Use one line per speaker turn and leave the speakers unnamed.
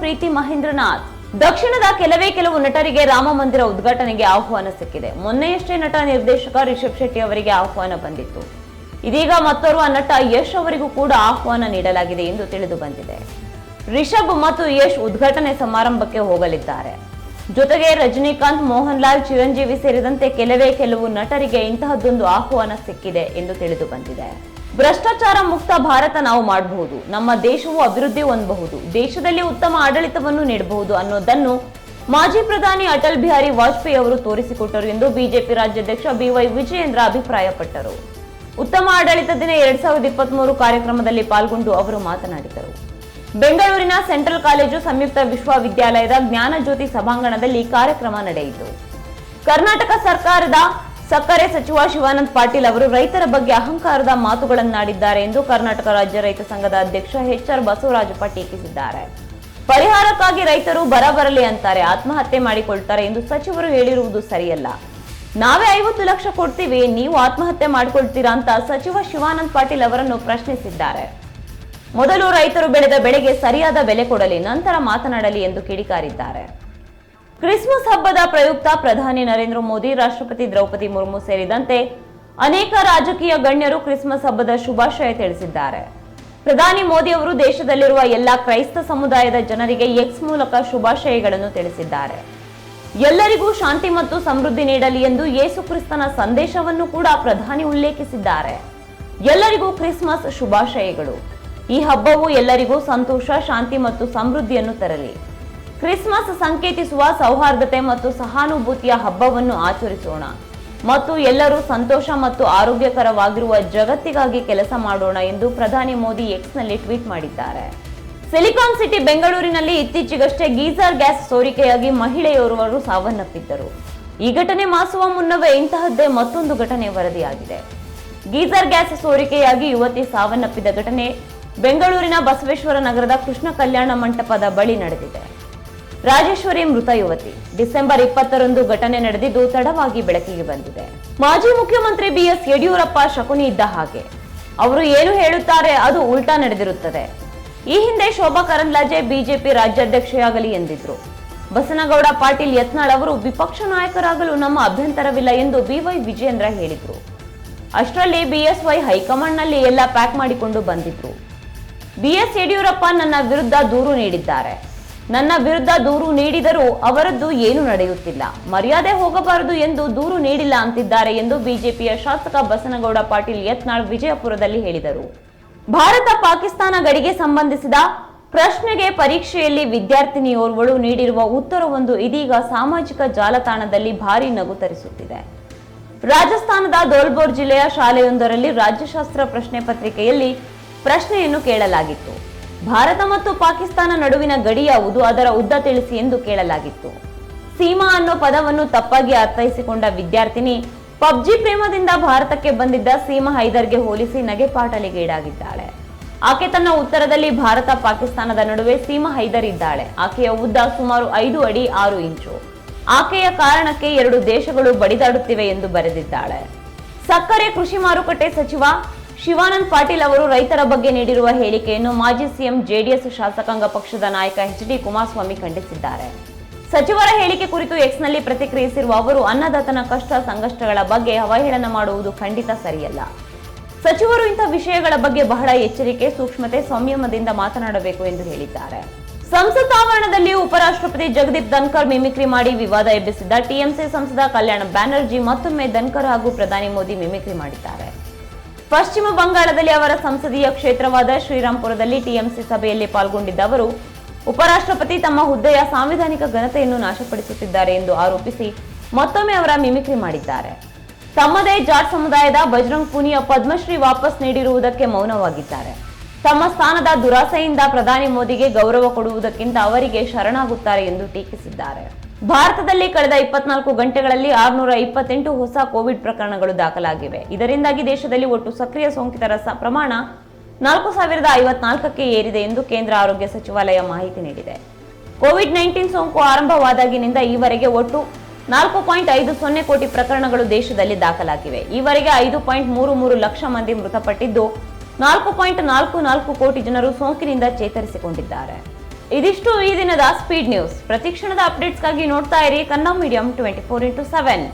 ಪ್ರೀತಿ ಮಹೇಂದ್ರನಾಥ್. ದಕ್ಷಿಣದ ಕೆಲವೇ ಕೆಲವು ನಟರಿಗೆ ರಾಮ ಮಂದಿರ ಉದ್ಘಾಟನೆಗೆ ಆಹ್ವಾನ ಸಿಕ್ಕಿದೆ. ಮೊನ್ನೆಯಷ್ಟೇ ನಟ ನಿರ್ದೇಶಕ ರಿಷಬ್ ಶೆಟ್ಟಿ ಅವರಿಗೆ ಆಹ್ವಾನ ಬಂದಿತ್ತು. ಇದೀಗ ಮತ್ತೋರ್ವ ನಟ ಯಶ್ ಅವರಿಗೂ ಕೂಡ ಆಹ್ವಾನ ನೀಡಲಾಗಿದೆ ಎಂದು ತಿಳಿದು ಬಂದಿದೆ. ರಿಷಬ್ ಮತ್ತು ಯಶ್ ಉದ್ಘಾಟನೆ ಸಮಾರಂಭಕ್ಕೆ ಹೋಗಲಿದ್ದಾರೆ. ಜೊತೆಗೆ ರಜನಿಕಾಂತ್ ಮೋಹನ್ ಲಾಲ್ ಚಿರಂಜೀವಿ ಸೇರಿದಂತೆ ಕೆಲವೇ ಕೆಲವು ನಟರಿಗೆ ಇಂತಹದ್ದೊಂದು ಆಹ್ವಾನ ಸಿಕ್ಕಿದೆ ಎಂದು ತಿಳಿದು ಬಂದಿದೆ. ಭ್ರಷ್ಟಾಚಾರ ಮುಕ್ತ ಭಾರತ ನಾವು ಮಾಡಬಹುದು, ನಮ್ಮ ದೇಶವು ಅಭಿವೃದ್ಧಿ ಹೊಂದಬಹುದು, ದೇಶದಲ್ಲಿ ಉತ್ತಮ ಆಡಳಿತವನ್ನು ನೀಡಬಹುದು ಅನ್ನೋದನ್ನು ಮಾಜಿ ಪ್ರಧಾನಿ ಅಟಲ್ ಬಿಹಾರಿ ವಾಜಪೇಯಿ ಅವರು ತೋರಿಸಿಕೊಟ್ಟರು ಎಂದು ಬಿಜೆಪಿ ರಾಜ್ಯಾಧ್ಯಕ್ಷ ಬಿವೈ ವಿಜಯೇಂದ್ರ ಅಭಿಪ್ರಾಯಪಟ್ಟರು. ಉತ್ತಮ ಆಡಳಿತ ದಿನ ಎರಡ್ ಸಾವಿರದ ಇಪ್ಪತ್ತ್ ಮೂರು ಕಾರ್ಯಕ್ರಮದಲ್ಲಿ ಪಾಲ್ಗೊಂಡು ಅವರು ಮಾತನಾಡಿದರು. ಬೆಂಗಳೂರಿನ ಸೆಂಟ್ರಲ್ ಕಾಲೇಜು ಸಂಯುಕ್ತ ವಿಶ್ವವಿದ್ಯಾಲಯದ ಜ್ಞಾನ ಜ್ಯೋತಿ ಸಭಾಂಗಣದಲ್ಲಿ ಕಾರ್ಯಕ್ರಮ ನಡೆಯಿತು. ಕರ್ನಾಟಕ ಸರ್ಕಾರದ ಸಕ್ಕರೆ ಸಚಿವ ಶಿವಾನಂದ ಪಾಟೀಲ್ ಅವರು ರೈತರ ಬಗ್ಗೆ ಅಹಂಕಾರದ ಮಾತುಗಳನ್ನಾಡಿದ್ದಾರೆ ಎಂದು ಕರ್ನಾಟಕ ರಾಜ್ಯ ರೈತ ಸಂಘದ ಅಧ್ಯಕ್ಷ ಎಚ್ ಆರ್ ಬಸವರಾಜಪ್ಪ ಟೀಕಿಸಿದ್ದಾರೆ. ಪರಿಹಾರಕ್ಕಾಗಿ ರೈತರು ಬರ ಬರಲಿ ಅಂತಾರೆ, ಆತ್ಮಹತ್ಯೆ ಮಾಡಿಕೊಳ್ತಾರೆ ಎಂದು ಸಚಿವರು ಹೇಳಿರುವುದು ಸರಿಯಲ್ಲ. ನಾವೇ ಐವತ್ತು ಲಕ್ಷ ಕೊಡ್ತೀವಿ, ನೀವು ಆತ್ಮಹತ್ಯೆ ಮಾಡಿಕೊಳ್ತೀರಾ ಅಂತ ಸಚಿವ ಶಿವಾನಂದ ಪಾಟೀಲ್ ಅವರನ್ನು ಪ್ರಶ್ನಿಸಿದ್ದಾರೆ. ಮೊದಲು ರೈತರು ಬೆಳೆದ ಬೆಳೆಗೆ ಸರಿಯಾದ ಬೆಲೆ ಕೊಡಲಿ, ನಂತರ ಮಾತನಾಡಲಿ ಎಂದು ಕಿಡಿಕಾರಿದ್ದಾರೆ. ಕ್ರಿಸ್ಮಸ್ ಹಬ್ಬದ ಪ್ರಯುಕ್ತ ಪ್ರಧಾನಿ ನರೇಂದ್ರ ಮೋದಿ, ರಾಷ್ಟ್ರಪತಿ ದ್ರೌಪದಿ ಮುರ್ಮು ಸೇರಿದಂತೆ ಅನೇಕ ರಾಜಕೀಯ ಗಣ್ಯರು ಕ್ರಿಸ್ಮಸ್ ಹಬ್ಬದ ಶುಭಾಶಯ ತಿಳಿಸಿದ್ದಾರೆ. ಪ್ರಧಾನಿ ಮೋದಿ ಅವರು ದೇಶದಲ್ಲಿರುವ ಎಲ್ಲಾ ಕ್ರೈಸ್ತ ಸಮುದಾಯದ ಜನರಿಗೆ ಎಕ್ಸ್ ಮೂಲಕ ಶುಭಾಶಯಗಳನ್ನು ತಿಳಿಸಿದ್ದಾರೆ. ಎಲ್ಲರಿಗೂ ಶಾಂತಿ ಮತ್ತು ಸಮೃದ್ಧಿ ನೀಡಲಿ ಎಂದು ಯೇಸು ಕ್ರಿಸ್ತನ ಸಂದೇಶವನ್ನು ಕೂಡ ಪ್ರಧಾನಿ ಉಲ್ಲೇಖಿಸಿದ್ದಾರೆ. ಎಲ್ಲರಿಗೂ ಕ್ರಿಸ್ಮಸ್ ಶುಭಾಶಯಗಳು. ಈ ಹಬ್ಬವು ಎಲ್ಲರಿಗೂ ಸಂತೋಷ, ಶಾಂತಿ ಮತ್ತು ಸಮೃದ್ಧಿಯನ್ನು ತರಲಿ. ಕ್ರಿಸ್ಮಸ್ ಸಂಕೇತಿಸುವ ಸೌಹಾರ್ದತೆ ಮತ್ತು ಸಹಾನುಭೂತಿಯ ಹಬ್ಬವನ್ನು ಆಚರಿಸೋಣ. ಮತ್ತು ಎಲ್ಲರೂ ಸಂತೋಷ ಮತ್ತು ಆರೋಗ್ಯಕರವಾಗಿರುವ ಜಗತ್ತಿಗಾಗಿ ಕೆಲಸ ಮಾಡೋಣ ಎಂದು ಪ್ರಧಾನಿ ಮೋದಿ ಎಕ್ಸ್ನಲ್ಲಿ ಟ್ವೀಟ್ ಮಾಡಿದ್ದಾರೆ. ಸಿಲಿಕಾನ್ ಸಿಟಿ ಬೆಂಗಳೂರಿನಲ್ಲಿ ಇತ್ತೀಚೆಗಷ್ಟೇ ಗೀಸರ್ ಗ್ಯಾಸ್ ಸೋರಿಕೆಯಾಗಿ ಮಹಿಳೆಯೋರ್ವರು ಸಾವನ್ನಪ್ಪಿದ್ದರು. ಈ ಘಟನೆ ಮಾಸುವ ಮುನ್ನವೇ ಇಂತಹದ್ದೇ ಮತ್ತೊಂದು ಘಟನೆ ವರದಿಯಾಗಿದೆ. ಗೀಸರ್ ಗ್ಯಾಸ್ ಸೋರಿಕೆಯಾಗಿ ಯುವತಿ ಸಾವನ್ನಪ್ಪಿದ ಘಟನೆ ಬೆಂಗಳೂರಿನ ಬಸವೇಶ್ವರ ನಗರದ ಕೃಷ್ಣ ಕಲ್ಯಾಣ ಮಂಟಪದ ಬಳಿ ನಡೆದಿದೆ. ರಾಜೇಶ್ವರಿ ಮೃತ ಯುವತಿ. ಡಿಸೆಂಬರ್ ಇಪ್ಪತ್ತರಂದು ಘಟನೆ ನಡೆದಿದ್ದು ತಡವಾಗಿ ಬೆಳಕಿಗೆ ಬಂದಿದೆ. ಮಾಜಿ ಮುಖ್ಯಮಂತ್ರಿ ಬಿಎಸ್ ಯಡಿಯೂರಪ್ಪ ಶಕುನಿ ಇದ್ದ ಹಾಗೆ. ಅವರು ಏನು ಹೇಳುತ್ತಾರೆ ಅದು ಉಲ್ಟಾ ನಡೆದಿರುತ್ತದೆ. ಈ ಹಿಂದೆ ಶೋಭಾ ಕರಂದ್ಲಾಜೆ ಬಿಜೆಪಿ ರಾಜ್ಯಾಧ್ಯಕ್ಷೆಯಾಗಲಿ ಎಂದಿದ್ರು. ಬಸನಗೌಡ, ಪಾಟೀಲ್, ಯತ್ನಾಳ್ ಅವರು ವಿಪಕ್ಷ ನಾಯಕರಾಗಲು ನಮ್ಮ ಅಭ್ಯಂತರವಿಲ್ಲ ಎಂದು ಬಿವೈ ವಿಜೇಂದ್ರ ಹೇಳಿದ್ರು. ಅಷ್ಟರಲ್ಲಿ ಬಿಎಸ್ವೈ ಹೈಕಮಾಂಡ್ನಲ್ಲಿ ಎಲ್ಲ ಪ್ಯಾಕ್ ಮಾಡಿಕೊಂಡು ಬಂದಿದ್ರು. ಬಿಎಸ್ ಯಡಿಯೂರಪ್ಪ ನನ್ನ ವಿರುದ್ಧ ದೂರು ನೀಡಿದ್ದಾರೆ. ನನ್ನ ವಿರುದ್ಧ ದೂರು ನೀಡಿದರೂ ಅವರದ್ದು ಏನು ನಡೆಯುತ್ತಿಲ್ಲ. ಮರ್ಯಾದೆ ಹೋಗಬಾರದು ಎಂದು ದೂರು ನೀಡಿಲ್ಲ ಅಂತಿದ್ದಾರೆ ಎಂದು ಬಿಜೆಪಿಯ ಶಾಸಕ ಬಸನಗೌಡ ಪಾಟೀಲ್ ಯತ್ನಾಳ್ ವಿಜಯಪುರದಲ್ಲಿ ಹೇಳಿದರು. ಭಾರತ ಪಾಕಿಸ್ತಾನ ಗಡಿಗೆ ಸಂಬಂಧಿಸಿದ ಪ್ರಶ್ನೆಗೆ ಪರೀಕ್ಷೆಯಲ್ಲಿ ವಿದ್ಯಾರ್ಥಿನಿಯೋರ್ವಳು ನೀಡಿರುವ ಉತ್ತರವೊಂದು ಇದೀಗ ಸಾಮಾಜಿಕ ಜಾಲತಾಣದಲ್ಲಿ ಭಾರೀ ನಗು ತರಿಸುತ್ತಿದೆ. ರಾಜಸ್ಥಾನದ ದೋಲ್ಬೋರ್ ಜಿಲ್ಲೆಯ ಶಾಲೆಯೊಂದರಲ್ಲಿ ರಾಜ್ಯಶಾಸ್ತ್ರ ಪ್ರಶ್ನೆ ಪತ್ರಿಕೆಯಲ್ಲಿ ಪ್ರಶ್ನೆಯನ್ನು ಕೇಳಲಾಗಿತ್ತು. ಭಾರತ ಮತ್ತು ಪಾಕಿಸ್ತಾನ ನಡುವಿನ ಗಡಿ ಯಾವುದು? ಅದರ ಉದ್ದ ತಿಳಿಸಿ ಎಂದು ಕೇಳಲಾಗಿತ್ತು. ಸೀಮಾ ಅನ್ನೋ ಪದವನ್ನು ತಪ್ಪಾಗಿ ಅರ್ಥೈಸಿಕೊಂಡ ವಿದ್ಯಾರ್ಥಿನಿ ಪಬ್ಜಿ ಪ್ರೇಮದಿಂದ ಭಾರತಕ್ಕೆ ಬಂದಿದ್ದ ಸೀಮಾ ಹೈದರ್ಗೆ ಹೋಲಿಸಿ ನಗೆಪಾಟಲಿಗೀಡಾಗಿದ್ದಾಳೆ ಆಕೆ ತನ್ನ ಉತ್ತರದಲ್ಲಿ ಭಾರತ ಪಾಕಿಸ್ತಾನದ ನಡುವೆ ಸೀಮಾ ಹೈದರ್ ಇದ್ದಾಳೆ. ಆಕೆಯ ಉದ್ದ ಸುಮಾರು ಐದು ಅಡಿ ಆರು ಇಂಚು. ಆಕೆಯ ಕಾರಣಕ್ಕೆ ಎರಡು ದೇಶಗಳು ಬಡಿದಾಡುತ್ತಿವೆ ಎಂದು ಬರೆದಿದ್ದಾಳೆ. ಸಕ್ಕರೆ ಕೃಷಿ ಮಾರುಕಟ್ಟೆ ಸಚಿವ ಶಿವಾನಂದ್ ಪಾಟೀಲ್ ಅವರು ರೈತರ ಬಗ್ಗೆ ನೀಡಿರುವ ಹೇಳಿಕೆಯನ್ನು ಮಾಜಿ ಸಿಎಂ ಜೆಡಿಎಸ್ ಶಾಸಕಾಂಗ ಪಕ್ಷದ ನಾಯಕ ಎಚ್ ಡಿ ಕುಮಾರಸ್ವಾಮಿ ಖಂಡಿಸಿದ್ದಾರೆ. ಸಚಿವರ ಹೇಳಿಕೆ ಕುರಿತು ಎಕ್ಸ್ನಲ್ಲಿ ಪ್ರತಿಕ್ರಿಯಿಸಿರುವ ಅವರು, ಅನ್ನದಾತನ ಕಷ್ಟ ಸಂಕಷ್ಟಗಳ ಬಗ್ಗೆ ಅವಹೇಳನ ಮಾಡುವುದು ಖಂಡಿತ ಸರಿಯಲ್ಲ. ಸಚಿವರು ಇಂಥ ವಿಷಯಗಳ ಬಗ್ಗೆ ಬಹಳ ಎಚ್ಚರಿಕೆ, ಸೂಕ್ಷ್ಮತೆ, ಸಂಯಮದಿಂದ ಮಾತನಾಡಬೇಕು ಎಂದು ಹೇಳಿದ್ದಾರೆ. ಸಂಸತ್ ಆವರಣದಲ್ಲಿ ಉಪರಾಷ್ಟ್ರಪತಿ ಜಗದೀಪ್ ಧನ್ಕರ್ ಮಿಮಿಕ್ರಿ ಮಾಡಿ ವಿವಾದ ಎಬ್ಬಿಸಿದ್ದ ಟಿಎಂಸಿ ಸಂಸದ ಕಲ್ಯಾಣ ಬ್ಯಾನರ್ಜಿ ಮತ್ತೊಮ್ಮೆ ಧನ್ಕರ್ ಹಾಗೂ ಪ್ರಧಾನಿ ಮೋದಿ ಮಿಮಿಕ್ರಿ ಮಾಡಿದ್ದಾರೆ. ಪಶ್ಚಿಮ ಬಂಗಾಳದಲ್ಲಿ ಅವರ ಸಂಸದೀಯ ಕ್ಷೇತ್ರವಾದ ಶ್ರೀರಾಂಪುರದಲ್ಲಿ ಟಿಎಂಸಿ ಸಭೆಯಲ್ಲಿ ಪಾಲ್ಗೊಂಡಿದ್ದ ಅವರು, ಉಪರಾಷ್ಟ್ರಪತಿ ತಮ್ಮ ಹುದ್ದೆಯ ಸಾಂವಿಧಾನಿಕ ಘನತೆಯನ್ನು ನಾಶಪಡಿಸುತ್ತಿದ್ದಾರೆ ಎಂದು ಆರೋಪಿಸಿ ಮತ್ತೊಮ್ಮೆ ಅವರ ಮಿಮಿಕ್ರಿ ಮಾಡಿದ್ದಾರೆ. ತಮ್ಮದೇ ಜಾಟ್ ಸಮುದಾಯದ ಬಜರಂಗ್ ಪುನಿಯ ಪದ್ಮಶ್ರೀ ವಾಪಸ್ ನೀಡಿರುವುದಕ್ಕೆ ಮೌನವಾಗಿದ್ದಾರೆ. ತಮ್ಮ ಸ್ಥಾನದ ದುರಾಸೆಯಿಂದ ಪ್ರಧಾನಿ ಮೋದಿಗೆ ಗೌರವ ಕೊಡುವುದಕ್ಕಿಂತ ಅವರಿಗೆ ಶರಣಾಗುತ್ತಾರೆ ಎಂದು ಟೀಕಿಸಿದ್ದಾರೆ. ಭಾರತದಲ್ಲಿ ಕಳೆದ ಇಪ್ಪತ್ನಾಲ್ಕು ಗಂಟೆಗಳಲ್ಲಿ ಆರುನೂರ ಇಪ್ಪತ್ತೆಂಟು ಹೊಸ ಕೋವಿಡ್ ಪ್ರಕರಣಗಳು ದಾಖಲಾಗಿವೆ. ಇದರಿಂದಾಗಿ ದೇಶದಲ್ಲಿ ಒಟ್ಟು ಸಕ್ರಿಯ ಸೋಂಕಿತರ ಪ್ರಮಾಣ ನಾಲ್ಕು ಸಾವಿರದ ಐವತ್ನಾಲ್ಕಕ್ಕೆ ಏರಿದೆ ಎಂದು ಕೇಂದ್ರ ಆರೋಗ್ಯ ಸಚಿವಾಲಯ ಮಾಹಿತಿ ನೀಡಿದೆ. ಕೋವಿಡ್ ನೈನ್ಟೀನ್ ಸೋಂಕು ಆರಂಭವಾದಾಗಿನಿಂದ ಈವರೆಗೆ ಒಟ್ಟು ನಾಲ್ಕು ಪಾಯಿಂಟ್ ಐದು ಸೊನ್ನೆ ಕೋಟಿ ಪ್ರಕರಣಗಳು ದೇಶದಲ್ಲಿ ದಾಖಲಾಗಿವೆ. ಈವರೆಗೆ ಐದು ಪಾಯಿಂಟ್ ಮೂರು ಮೂರು ಲಕ್ಷ ಮಂದಿ ಮೃತಪಟ್ಟಿದ್ದು ನಾಲ್ಕು ಪಾಯಿಂಟ್ ನಾಲ್ಕು ನಾಲ್ಕು ಕೋಟಿ ಜನರು ಸೋಂಕಿನಿಂದ ಚೇತರಿಸಿಕೊಂಡಿದ್ದಾರೆ. ಇದಿಷ್ಟು ಈ ದಿನದ ಸ್ಪೀಡ್ ನ್ಯೂಸ್ ಪ್ರತಿಕ್ಷಣದ ಅಪ್ಡೇಟ್ಸ್ಗಾಗಿ ನೋಡ್ತಾ ಇರಿ Kannada medium twenty four into seven